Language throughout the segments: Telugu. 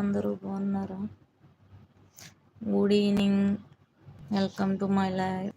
అందరూ బాగున్నారా good evening welcome to my life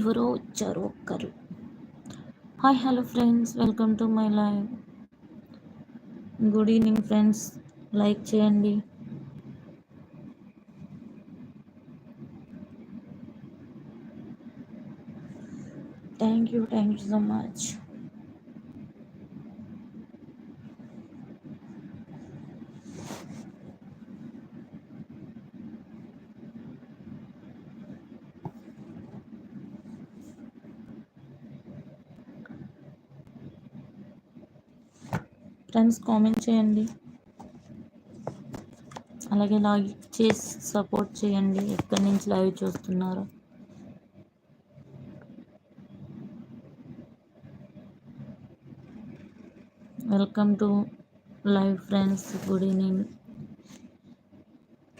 Hi, hello friends, welcome to my live. Good evening friends, like chandi. Thank you so much. Friends comment చేయండి అలాగే లాగిక్ చేసి సపోర్ట్ చేయండి ఎక్కడి నుంచి లైవ్ చూస్తున్నారో welcome to live friends good evening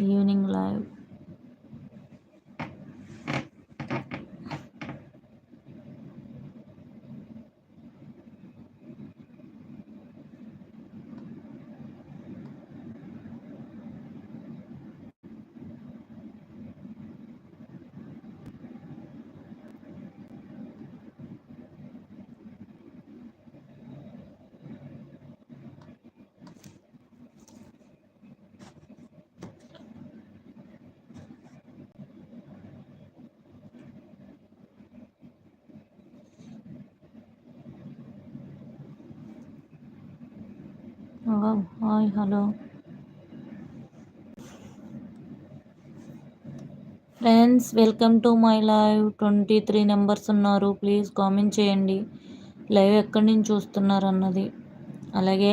evening live hi hello friends welcome to my live twenty three numbers ఉన్నారు ప్లీజ్ కామెంట్ చేయండి లైవ్ ఎక్కడి నుంచి చూస్తున్నారు అన్నది అలాగే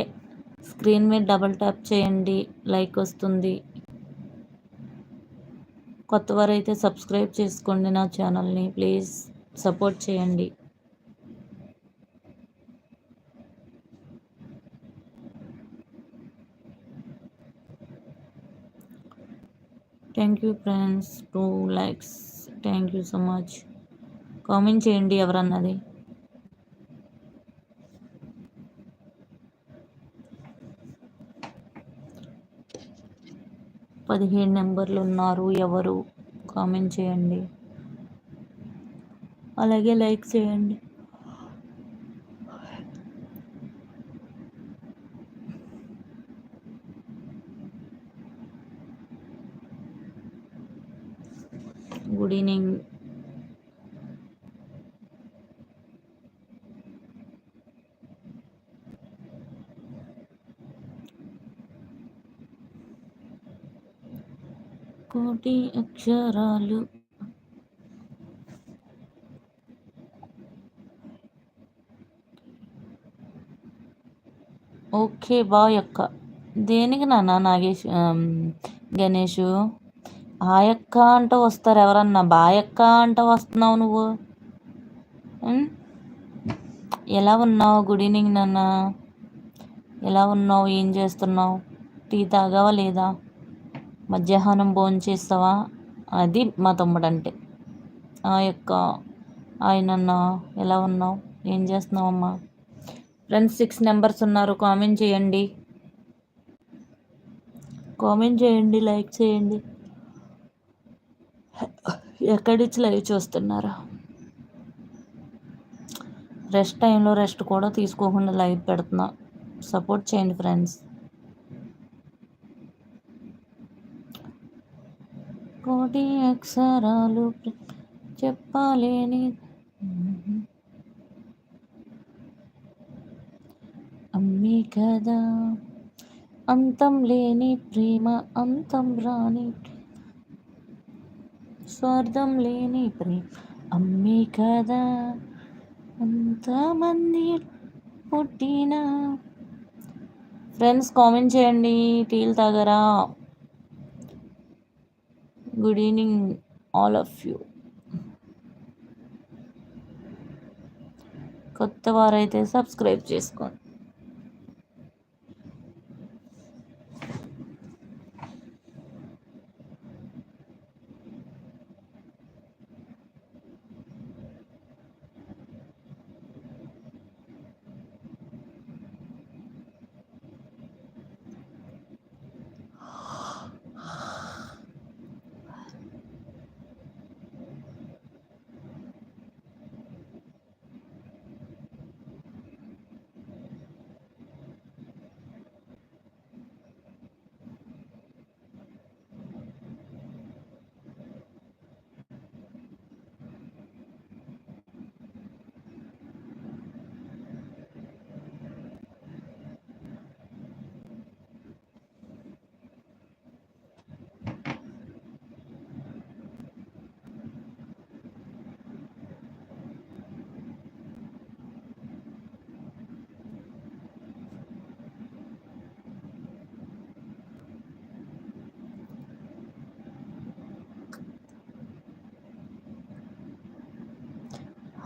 స్క్రీన్ మీద డబల్ ట్యాప్ చేయండి లైక్ వస్తుంది కొత్త వారైతే సబ్స్క్రైబ్ చేసుకోండి నా ఛానల్ని ప్లీజ్ సపోర్ట్ చేయండి thank you friends two likes thank you so much comment చేయండి ఎవరన్నది పదిహేను నెంబర్లు ఉన్నారు ఎవరు కామెంట్ చేయండి అలాగే లైక్ చేయండి నోటి అక్షరాలు ఓకే బా యొక్క దేనికి నాన్న నాగేష్ గణేష్ ఆ యొక్క అంటూ వస్తారు ఎవరన్నా బా యొక్క అంటూ వస్తున్నావు నువ్వు ఎలా ఉన్నావు గుడ్ ఈవినింగ్ నాన్న ఎలా ఉన్నావు ఏం చేస్తున్నావు టీ తాగావా లేదా మధ్యాహ్నం భోజనం చేస్తావా అది మా తమ్ముడు అంటే ఆ యొక్క ఆయనన్నా ఎలా ఉన్నావు ఏం చేస్తున్నావమ్మా ఫ్రెండ్స్ సిక్స్ నెంబర్స్ ఉన్నారు కామెంట్ చేయండి కామెంట్ చేయండి లైక్ చేయండి ఎక్కడిచ్చి లైవ్ చూస్తున్నారా రెస్ట్ టైంలో రెస్ట్ కూడా తీసుకోకుండా లైవ్ పెడుతున్నా సపోర్ట్ చేయండి ఫ్రెండ్స్ కోటి అక్షరాలు చెప్పలేని అమ్మి కదా అంతం లేని ప్రేమ అంతం రాని స్వార్థం లేని ప్రేమ అమ్మి కదా అంతమంది పుట్టిన ఫ్రెండ్స్ కామెంట్ చేయండి టీల్ తాగరా good evening all of you కొత్త వారైతే సబ్స్క్రైబ్ చేసుకోండి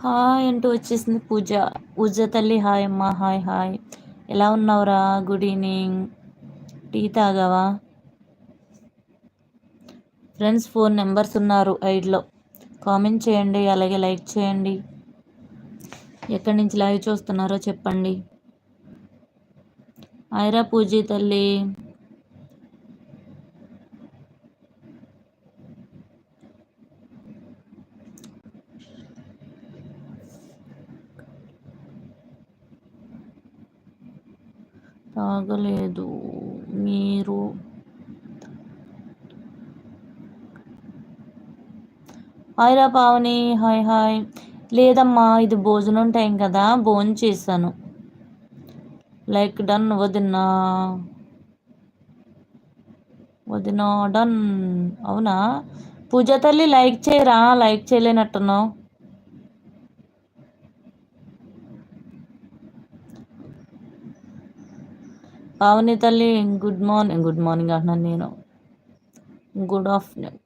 హాయ్ అంటూ వచ్చేసింది పూజ పూజ తల్లి హాయ్ అమ్మ హాయ్ హాయ్ ఎలా ఉన్నావురా గుడ్ ఈవినింగ్ టీ తాగావా ఫ్రెండ్స్ ఫోన్ నెంబర్స్ ఉన్నారు ఐడ్లో కామెంట్ చేయండి అలాగే లైక్ చేయండి ఎక్కడి నుంచి లైవ్ చూస్తున్నారో చెప్పండి ఐరా పూజీ తల్లి బాగలేదు మీరు హాయ్ రా పావని హాయ్ హాయ్ లేదమ్మా ఇది భోజనం టైం కదా భోజనం చేశాను లైక్ డన్ వదినా వదినా డన్ అవునా పూజ తల్లి లైక్ చేయరా లైక్ చేయలేనట్టున్నావు పావని తల్లి గుడ్ మార్నింగ్ గుడ్ మార్నింగ్ అంటున్నాను నేను గుడ్ ఆఫ్టర్నూన్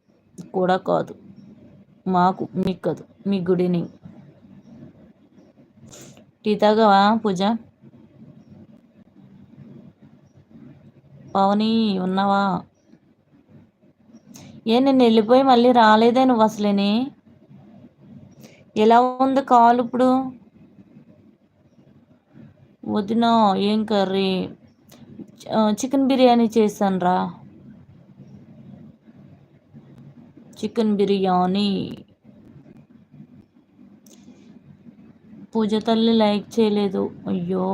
కూడా కాదు మాకు మీకు కాదు మీ గుడ్ ఈవినింగ్ టీ తాగవా పూజ పవని ఉన్నావా ఏ నేను వెళ్ళిపోయి మళ్ళీ రాలేదే నువ్వు అసలేని ఎలా ఉంది కాలు ఇప్పుడు వదినా ఏం కర్రీ చికెన్ బిర్యానీ చేశాను రా చికెన్ బిర్యానీ పూజ తల్లి లైక్ చేయలేదు అయ్యో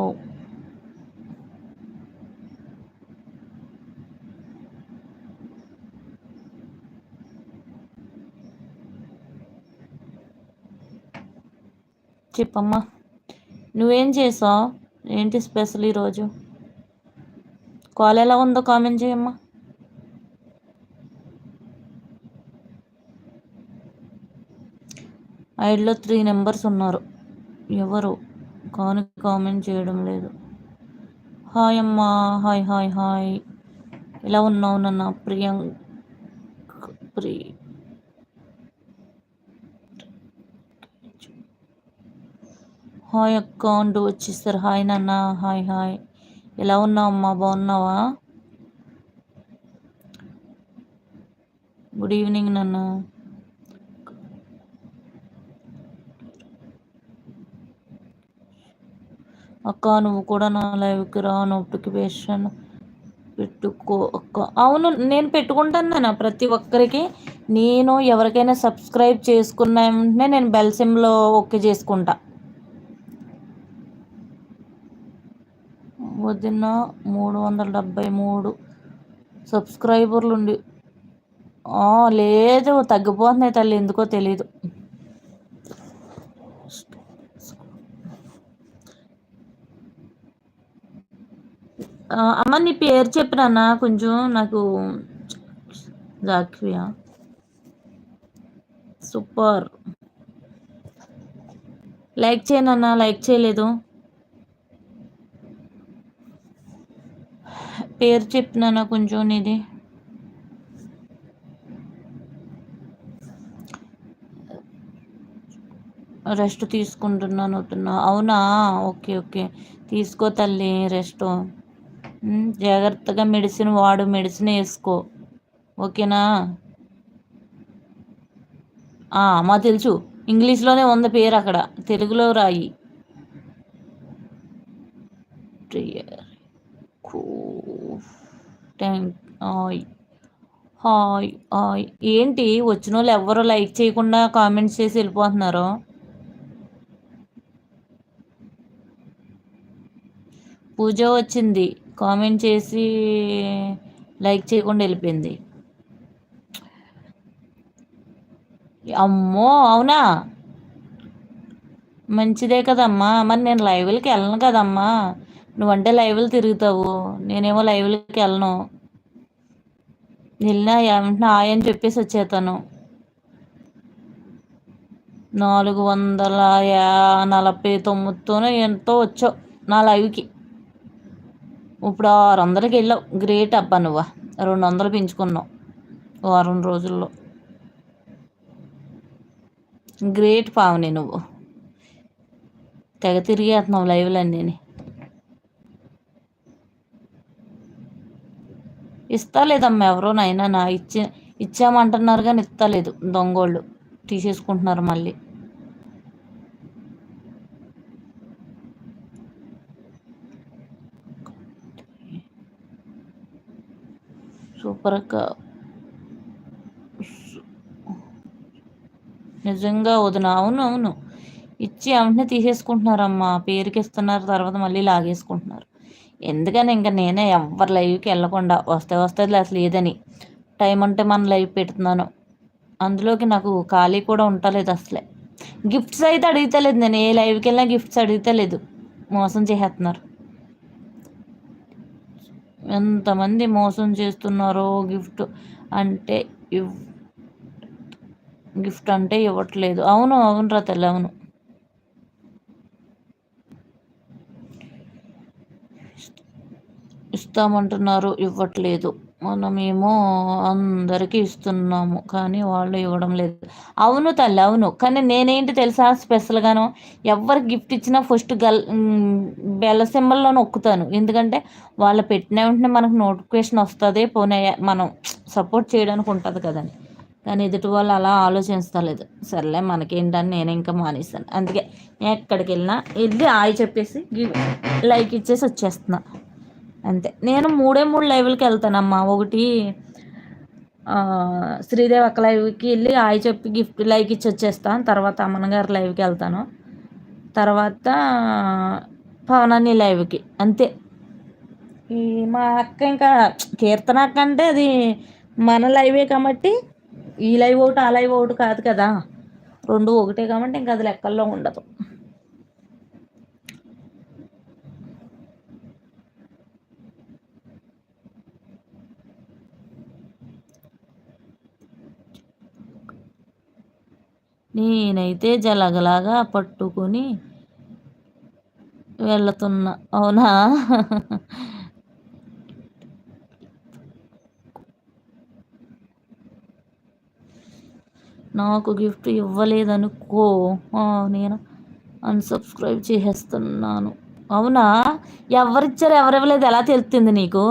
చెప్పమ్మా నువ్వేం చేసావు ఏంటి స్పెషల్ ఈరోజు కాల్ ఎలా ఉందో కామెంట్ చేయమ్మా ఐడ్లో త్రీ నెంబర్స్ ఉన్నారు ఎవరు కాని కామెంట్ చేయడం లేదు హాయ్ అమ్మా హాయ్ హాయ్ హాయ్ ఎలా ఉన్నావు నన్న ప్రియాంక్ ప్రి హాయ్ అక్క అంటూ వచ్చేస్తారు హాయ్ నాన్న హాయ్ హాయ్ ఎలా ఉన్నావమ్మా బాగున్నావా గుడ్ ఈవినింగ్ నన్ను అక్క నువ్వు కూడా నా లైవ్కి రా నోటిఫికేషన్ పెట్టుకో అక్క అవును నేను పెట్టుకుంటాను నేను ప్రతి ఒక్కరికి నేను ఎవరికైనా సబ్స్క్రైబ్ చేసుకున్న వెంటనే నేను బెల్ సిమ్లో ఓకే చేసుకుంటా పొద్దున్న మూడు వందల డెబ్బై మూడు సబ్స్క్రైబర్లు ఉండి లేదు తగ్గిపోతున్నాయి తల్లి ఎందుకో తెలీదు అమ్మ నీ పేరు చెప్పినన్నా కొంచెం నాకు జాక్వియా సూపర్ లైక్ చేయనన్నా లైక్ చేయలేదు పేరు చెప్పు కొంచెం నీది రెస్ట్ తీసుకుంటున్నాను అవుతున్నా అవునా ఓకే ఓకే తీసుకో తల్లి రెస్ట్ జాగ్రత్తగా మెడిసిన్ వాడు మెడిసిన్ వేసుకో ఓకేనా మా తెలుసు ఇంగ్లీష్లోనే ఉంది పేరు అక్కడ తెలుగులో రాయి ప్రియర్ థ్యాంక్ ఆయ్ హాయ్ హాయ్ ఏంటి వచ్చిన వాళ్ళు ఎవ్వరు లైక్ చేయకుండా కామెంట్స్ చేసి వెళ్ళిపోతున్నారు పూజ వచ్చింది కామెంట్ చేసి లైక్ చేయకుండా వెళ్ళిపోయింది అమ్మో అవునా మంచిదే కదమ్మా మరి నేను లైవ్లకి వెళ్ళను కదమ్మా నువ్వంటే లైవ్లు తిరుగుతావు నేనేమో లైవ్లకి వెళ్ళను వెళ్ళినా వెంటనే ఆయని చెప్పేసి వచ్చేతాను నాలుగు వందల యా నలభై తొమ్మిదితోనే ఎంతో వచ్చావు నా లైవ్కి ఇప్పుడు ఆరు వందలకి వెళ్ళావు గ్రేట్ అబ్బా నువ్వా రెండు వందలు పెంచుకున్నావు వారం రోజుల్లో గ్రేట్ పావని నువ్వు తెగ తిరిగేస్తున్నావు లైవ్లన్నీ ఇస్తలేదమ్మా నైనా నా ఇచ్చే ఇచ్చామంటున్నారు కానీ ఇస్తలేదు దొంగోళ్ళు తీసేసుకుంటున్నారు మళ్ళీ సూపర్గా నిజంగా వదిన అవును అవును ఇచ్చి వెంటనే తీసేసుకుంటున్నారమ్మా పేరుకి ఇస్తున్నారు తర్వాత మళ్ళీ లాగేసుకుంటున్నారు ఎందుకని ఇంకా నేనే ఎవరు లైవ్కి వెళ్ళకుండా వస్తే వస్తుంది అసలు లేదని టైం అంటే మనం లైవ్ పెడుతున్నాను అందులోకి నాకు ఖాళీ కూడా ఉండలేదు అసలే గిఫ్ట్స్ అయితే లేదు నేను ఏ లైవ్కి వెళ్ళినా గిఫ్ట్స్ లేదు మోసం చేసేస్తున్నారు ఎంతమంది మోసం చేస్తున్నారో గిఫ్ట్ అంటే గిఫ్ట్ అంటే ఇవ్వట్లేదు అవును అవును రా తెల్ల అవును ఇస్తామంటున్నారు ఇవ్వట్లేదు మనమేమో అందరికీ ఇస్తున్నాము కానీ వాళ్ళు ఇవ్వడం లేదు అవును తల్లి అవును కానీ నేనేంటి తెలుసా స్పెషల్గాను ఎవరు గిఫ్ట్ ఇచ్చినా ఫస్ట్ గల్ బెల్ల సింబల్లో నొక్కుతాను ఎందుకంటే వాళ్ళు పెట్టిన వెంటనే మనకు నోటిఫికేషన్ వస్తుంది పోనీ మనం సపోర్ట్ చేయడానికి ఉంటుంది కదండి కానీ ఎదుటి వాళ్ళు అలా ఆలోచించలేదు సర్లే మనకేంటని నేను ఇంకా మానేస్తాను అందుకే ఎక్కడికి వెళ్ళినా వెళ్ళి ఆయి చెప్పేసి లైక్ ఇచ్చేసి వచ్చేస్తున్నాను అంతే నేను మూడే మూడు లైవ్లకి వెళ్తానమ్మా ఒకటి శ్రీదేవి అక్క లైవ్కి వెళ్ళి ఆయ చెప్పి గిఫ్ట్ లైక్ ఇచ్చి వచ్చేస్తాను తర్వాత అమ్మనగారి లైవ్కి వెళ్తాను తర్వాత పవనాన్ని లైవ్కి అంతే ఈ మా అక్క ఇంకా కీర్తన అక్క అంటే అది మన లైవే కాబట్టి ఈ లైవ్ ఒకటి ఆ లైవ్ ఒకటి కాదు కదా రెండు ఒకటే కాబట్టి ఇంకా అది లెక్కల్లో ఉండదు నేనైతే జలగలాగా పట్టుకుని వెళ్తున్నా అవునా నాకు గిఫ్ట్ ఇవ్వలేదనుకో నేను అన్సబ్స్క్రైబ్ చేసేస్తున్నాను అవునా ఎవరిచ్చారు ఎవరివ్వలేదు ఎలా తెలుస్తుంది నీకు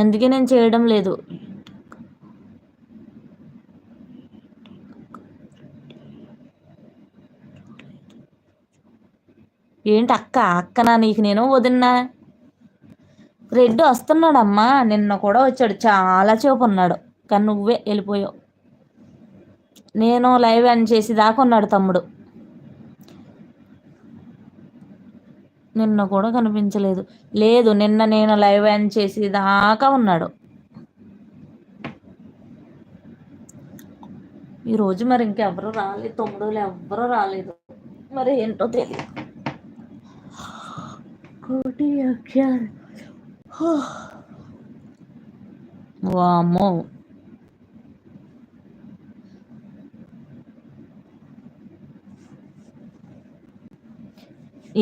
అందుకే నేను చేయడం లేదు ఏంటి అక్క అక్కనా నీకు నేను వదిన్నా రెడ్డు వస్తున్నాడమ్మా నిన్న కూడా వచ్చాడు చాలా చేపు ఉన్నాడు కానీ నువ్వే వెళ్ళిపోయావు నేను లైవ్ అని చేసి దాకా ఉన్నాడు తమ్ముడు నిన్న కూడా కనిపించలేదు లేదు నిన్న నేను లైవ్ అని చేసి దాకా ఉన్నాడు ఈరోజు మరి ఇంకెవరు రాలేదు తమ్ముడు ఎవ్వరూ రాలేదు మరి ఏంటో తెలియదు కోటి అక్షరాలు వామో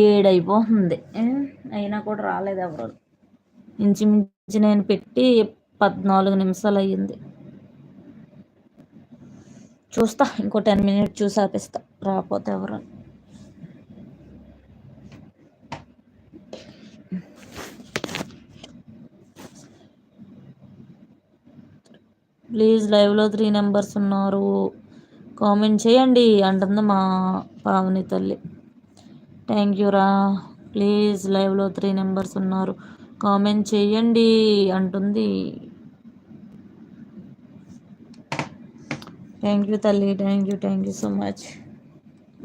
ఏడైపోతుంది అయినా కూడా రాలేదు ఎవరు ఇంచుమించు నేను పెట్టి పద్నాలుగు నిమిషాలు అయ్యింది చూస్తా ఇంకో టెన్ మినిట్స్ చూసి ఆపిస్తా రాకపోతే ఎవరు ప్లీజ్ లైవ్లో త్రీ నెంబర్స్ ఉన్నారు కామెంట్ చేయండి అంటుంది మా పావని తల్లి థ్యాంక్ యూ రా ప్లీజ్ లైవ్లో త్రీ నెంబర్స్ ఉన్నారు కామెంట్ చేయండి అంటుంది థ్యాంక్ యూ తల్లి thank you thank you so much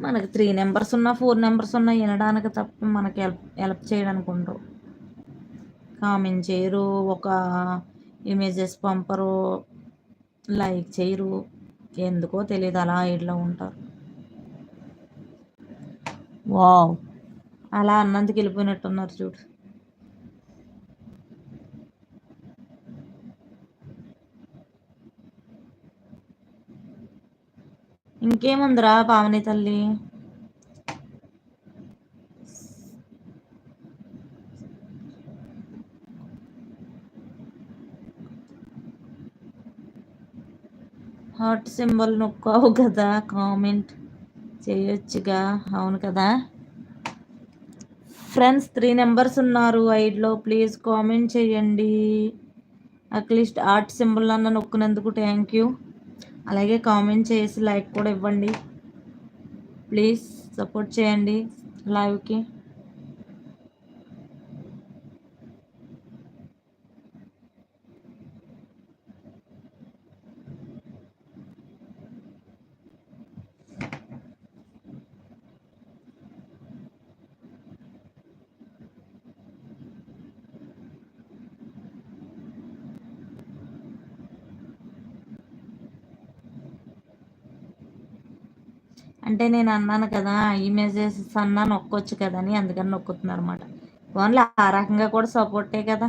మనకి త్రీ నెంబర్స్ ఉన్నా ఫోర్ నెంబర్స్ ఉన్నా వినడానికి తప్ప మనకి హెల్ప్ హెల్ప్ చేయడానికి ఉండరు కామెంట్ చేయరు ఒక ఇమేజెస్ పంపరు లైక్ చేయరు ఎందుకో తెలియదు అలా ఇట్లా ఉంటారు వావ్ అలా అన్నందుకు వెళ్ళిపోయినట్టున్నారు చూడు ఇంకేముందిరా పావని తల్లి హార్ట్ సింబల్ నొక్కావు కదా కామెంట్ చేయొచ్చుగా అవును కదా ఫ్రెండ్స్ త్రీ నెంబర్స్ ఉన్నారు ఐడ్లో ప్లీజ్ కామెంట్ చేయండి అట్లీస్ట్ ఆర్ట్ సింబల్ అన్న నొక్కునందుకు థ్యాంక్ యూ అలాగే కామెంట్ చేసి లైక్ కూడా ఇవ్వండి ప్లీజ్ సపోర్ట్ చేయండి లైవ్కి అంటే నేను అన్నాను కదా ఇమేజెస్ అన్నా నొక్కొచ్చు కదని అందుకని నొక్కుతున్నారు అనమాట ఓన్లీ ఆ రకంగా కూడా సపోర్టే కదా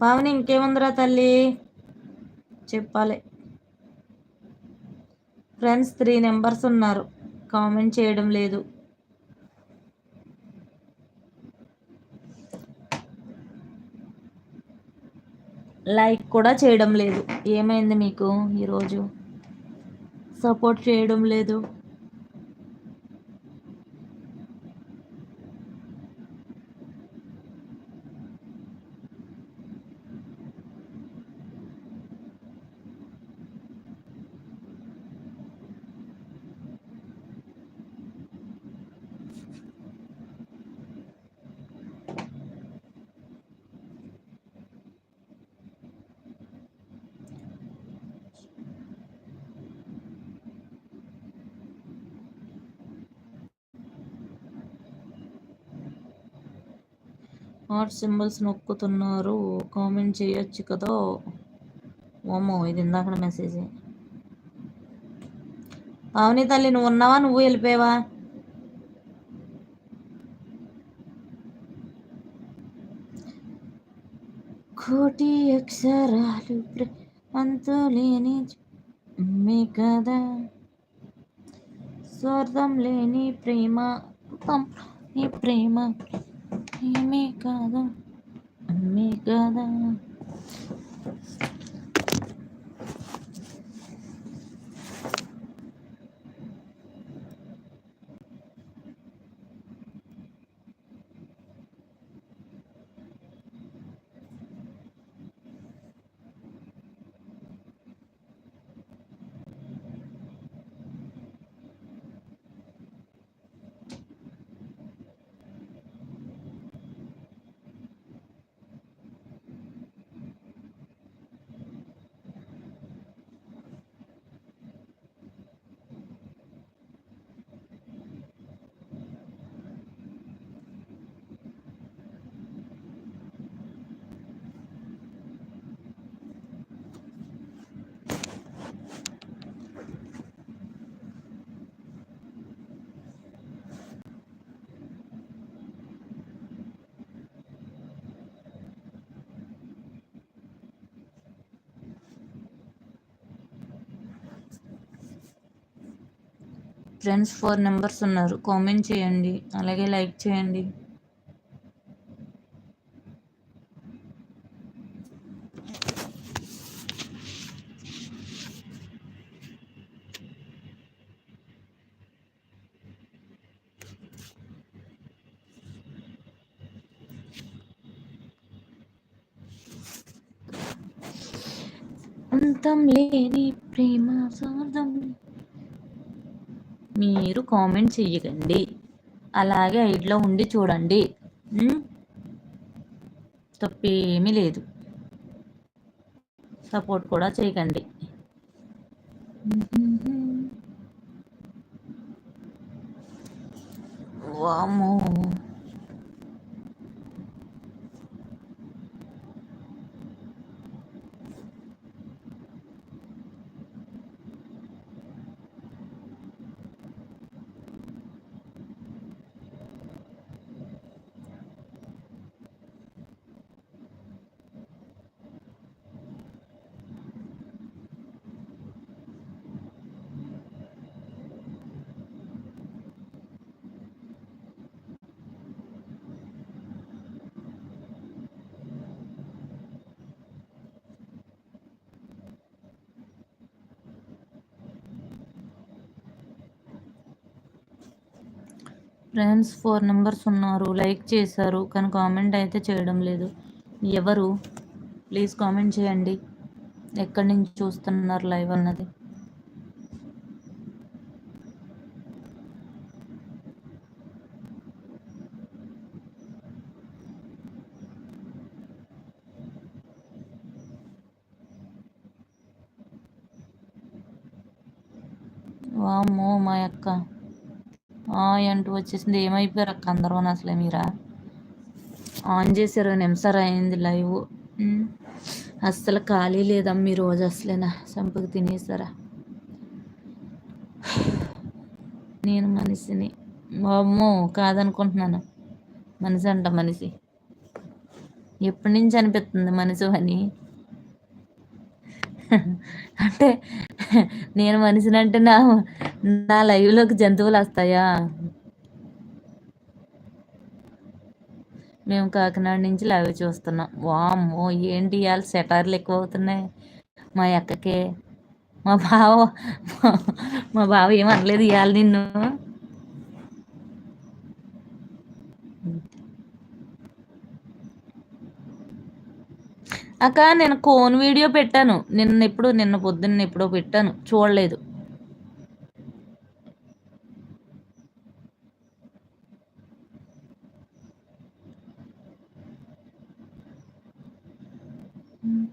పావని ఇంకేముందిరా తల్లి చెప్పాలి ఫ్రెండ్స్ త్రీ నెంబర్స్ ఉన్నారు కామెంట్ చేయడం లేదు లైక్ కూడా చేయడం లేదు ఏమైంది మీకు ఈరోజు సపోర్ట్ చేయడం లేదు హార్ట్ సింబల్స్ నొక్కుతున్నారు కామెంట్ చేయొచ్చు కదా ఓమో ఇది ఇందాక మెసేజ్ పావని తల్లి నువ్వు ఉన్నావా నువ్వు వెళ్ళిపోయావా కోటి అక్షరాలు అంతు లేని మీ కదా స్వార్థం లేని ప్రేమ ఈ ప్రేమ ఏమే కాదా అమ్మే కాదా ఫ్రెండ్స్ ఫోర్ నెంబర్స్ ఉన్నారు కామెంట్ చేయండి అలాగే లైక్ చేయండి కామెంట్ చెయ్యకండి అలాగే ఐడ్లో ఉండి చూడండి తప్పేమీ లేదు సపోర్ట్ కూడా చేయకండి వామో ఫ్రెండ్స్ ఫోర్ నెంబర్స్ ఉన్నారు లైక్ చేశారు కానీ కామెంట్ అయితే చేయడం లేదు ఎవరు ప్లీజ్ కామెంట్ చేయండి ఎక్కడి నుంచి చూస్తున్నారు లైవ్ అన్నది అంటూ వచ్చేసింది ఏమైపోయారు అక్క అందరూ అసలే మీరా ఆన్ చేశారు నిమిషాలు అయింది లైవ్ అస్సలు ఖాళీ లేదమ్మ ఈ రోజు అసలేనా చంపకు తినేసారా నేను మనిషిని అమ్మో కాదనుకుంటున్నాను మనిషి అంట మనిషి ఎప్పటి నుంచి అనిపిస్తుంది మనిషి అని అంటే నేను మనిషిని అంటే నా నా లైవ్లోకి జంతువులు వస్తాయా మేము కాకినాడ నుంచి లైవ్ చూస్తున్నాం వామ్మో ఏంటి ఇవాళ సెటార్లు ఎక్కువ అవుతున్నాయి మా అక్కకే మా బావ మా బావ ఏమనలేదు ఇవాళ నిన్ను అక్క నేను కోన్ వీడియో పెట్టాను నిన్న ఎప్పుడు నిన్న పొద్దున్న ఎప్పుడో పెట్టాను చూడలేదు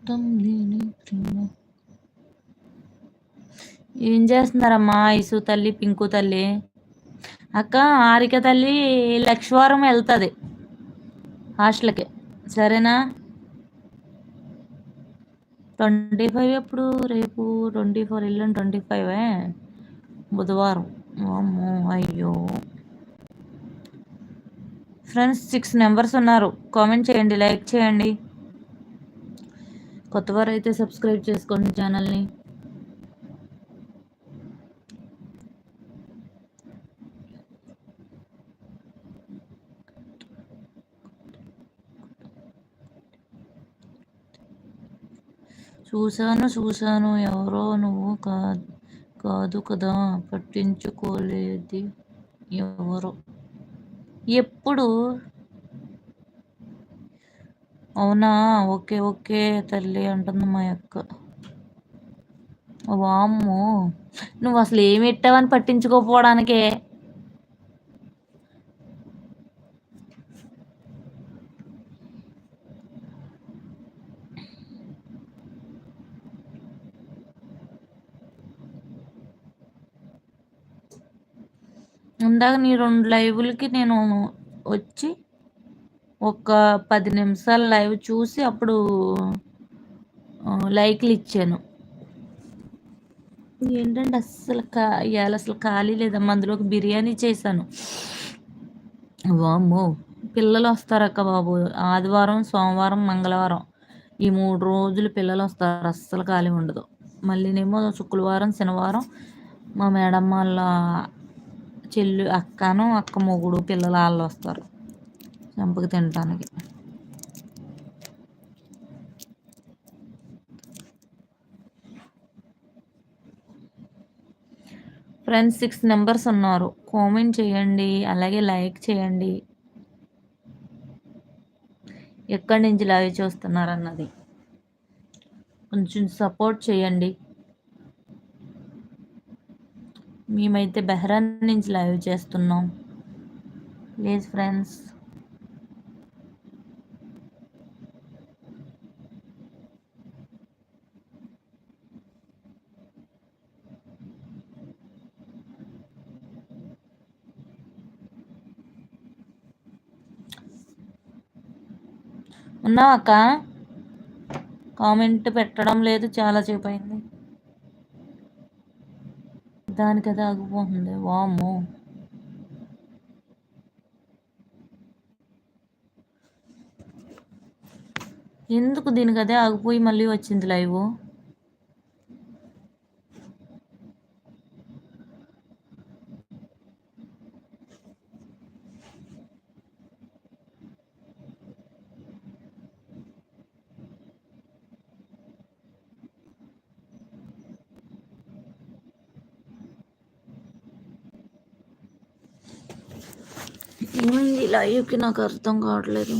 మొత్తం దీని ఏం చేస్తున్నారమ్మా ఇసు తల్లి పింకు తల్లి అక్క ఆరిక తల్లి లక్ష్వారం వెళ్తుంది హాస్టల్కి సరేనా ట్వంటీ ఫైవ్ ఎప్పుడు రేపు ట్వంటీ ఫోర్ ఇల్లు ట్వంటీ ఫైవ్ బుధవారం అమ్మో అయ్యో ఫ్రెండ్స్ సిక్స్ నెంబర్స్ ఉన్నారు కామెంట్ చేయండి లైక్ చేయండి కొత్తవారు అయితే సబ్స్క్రైబ్ చేసుకోండి ఛానల్ని చూశాను చూశాను ఎవరో నువ్వు కాదు కాదు కదా పట్టించుకోలేదు ఎవరో ఎప్పుడు అవునా ఓకే ఓకే తల్లి అంటుంది మా యొక్క వామ్ము నువ్వు అసలు ఏమి పెట్టావని పట్టించుకోపోవడానికే ఇందాక నీ రెండు లైవ్లకి నేను వచ్చి ఒక పది నిమిషాలు లైవ్ చూసి అప్పుడు లైక్లు ఇచ్చాను ఏంటంటే అస్సలు కా ఇవాళ అసలు ఖాళీ లేదమ్మా అందులోకి బిర్యానీ చేశాను వామ్మో పిల్లలు వస్తారక్క బాబు ఆదివారం సోమవారం మంగళవారం ఈ మూడు రోజులు పిల్లలు వస్తారు అస్సలు ఖాళీ ఉండదు మళ్ళీనేమో శుక్రవారం శనివారం మా మేడం వాళ్ళ చెల్లు అక్కను అక్క మొగుడు పిల్లలు వాళ్ళు వస్తారు చంపకు తినటానికి ఫ్రెండ్స్ సిక్స్ నెంబర్స్ ఉన్నారు కామెంట్ చేయండి అలాగే లైక్ చేయండి ఎక్కడి నుంచి లైవ్ చూస్తున్నారన్నది కొంచెం సపోర్ట్ చేయండి మేమైతే బెహ్రాన్ నుంచి లైవ్ చేస్తున్నాం ప్లీజ్ ఫ్రెండ్స్ ఉన్నావు అక్క కామెంట్ పెట్టడం లేదు చాలా సేపు అయింది దానికి ఆగిపోతుంది వాము ఎందుకు దీనికి అదే ఆగిపోయి మళ్ళీ వచ్చింది లైవ్ లైవ్కి నాకు అర్థం కావట్లేదు